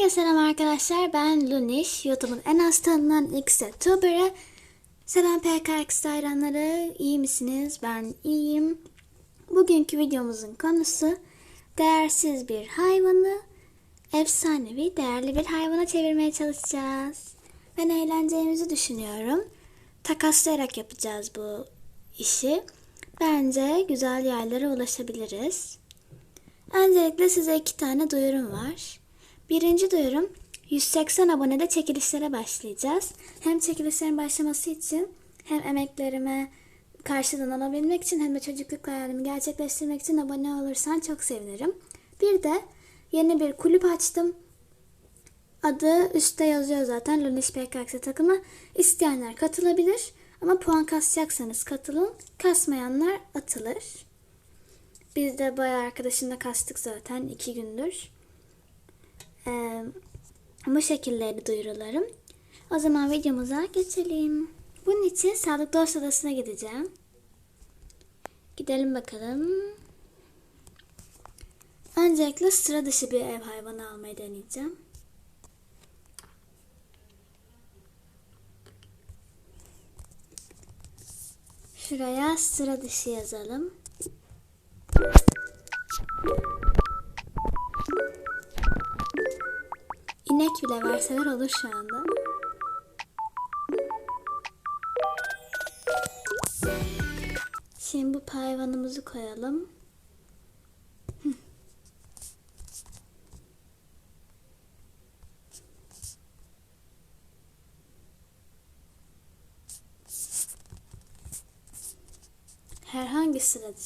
Herkese selam arkadaşlar. Ben Luniş. YouTube'un en az tanınan X YouTuber'ı. Selam PKX hayranları. İyi misiniz? Ben iyiyim. Bugünkü videomuzun konusu değersiz bir hayvanı efsanevi değerli bir hayvana çevirmeye çalışacağız. Ben eğleneceğimizi düşünüyorum. Takaslayarak yapacağız bu işi. Bence güzel yerlere ulaşabiliriz. Öncelikle size iki tane duyurum var. Birinci duyurum 180 abonede çekilişlere başlayacağız. Hem çekilişlerin başlaması için hem emeklerime karşılığını alabilmek için hem de çocukluk hayalimi gerçekleştirmek için abone olursan çok sevinirim. Bir de yeni bir kulüp açtım. Adı üstte yazıyor zaten Lunis PKX takımı. İsteyenler katılabilir ama puan kasacaksanız katılın. Kasmayanlar atılır. Biz de bayağı arkadaşımla kastık zaten iki gündür. Ee, bu şekilleri duyurularım. O zaman videomuza geçelim. Bunun için sağlık dost odasına gideceğim. Gidelim bakalım. Öncelikle sıra dışı bir ev hayvanı almayı deneyeceğim. Şuraya sıra dışı yazalım. İnek bile verseler olur şu anda. Şimdi bu hayvanımızı koyalım. Herhangi sıra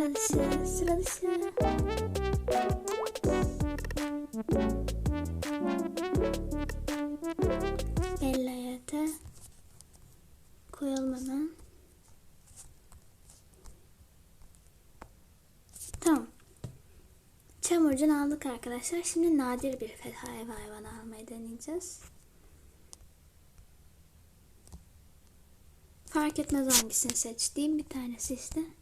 Sıra dışı, sıra koyalım hemen. Tamam. Çamurcan aldık arkadaşlar. Şimdi nadir bir hayvan hayvan almayı deneyeceğiz. Fark etmez hangisini seçtiğim bir tanesi işte.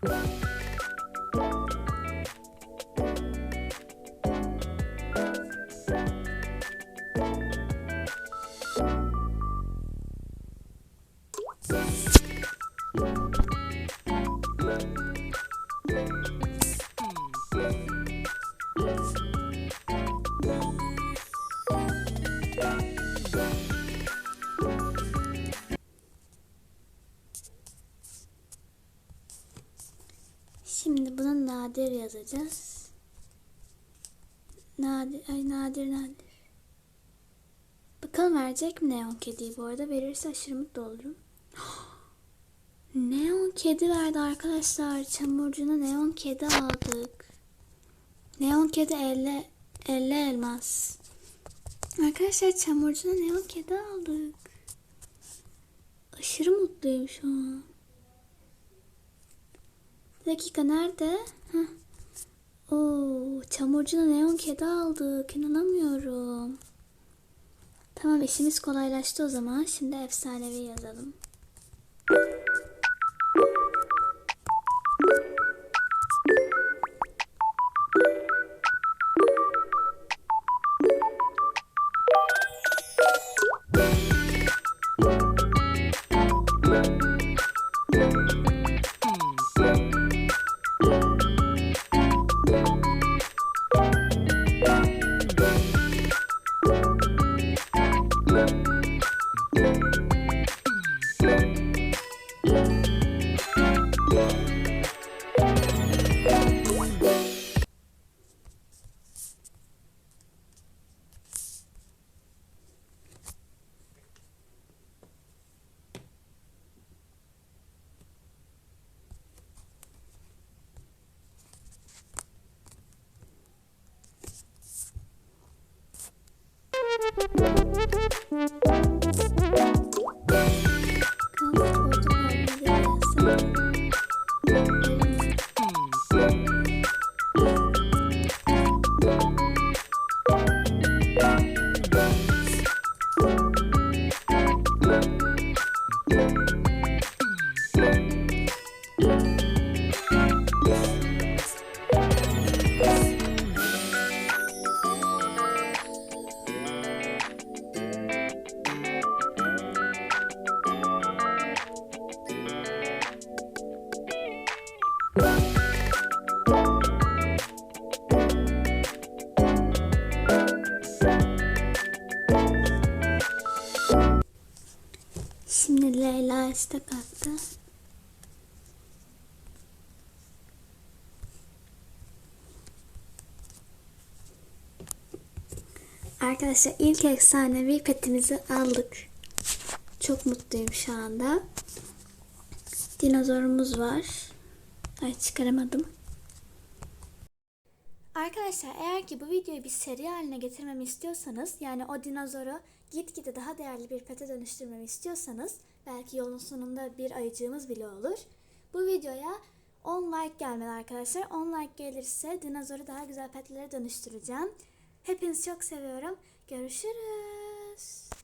Şimdi nadir yazacağız. Nadir, ay nadir nadir. Bakalım verecek mi neon kediyi bu arada. Verirse aşırı mutlu olurum. neon kedi verdi arkadaşlar. Çamurcuna neon kedi aldık. Neon kedi 50, 50 elmas. Arkadaşlar çamurcuna neon kedi aldık. Aşırı mutluyum şu an. Bir dakika nerede? Heh. Oo, çamurcuna neon kedi aldık. İnanamıyorum. Tamam işimiz kolaylaştı o zaman. Şimdi efsanevi yazalım. İstek attı. Arkadaşlar ilk efsanevi petimizi aldık. Çok mutluyum şu anda. Dinozorumuz var. Ay çıkaramadım. Arkadaşlar eğer ki bu videoyu bir seri haline getirmemi istiyorsanız yani o dinozoru gitgide daha değerli bir pete dönüştürmemi istiyorsanız belki yolun sonunda bir ayıcığımız bile olur. Bu videoya 10 like gelmeli arkadaşlar. 10 like gelirse dinozoru daha güzel petlere dönüştüreceğim. Hepinizi çok seviyorum. Görüşürüz.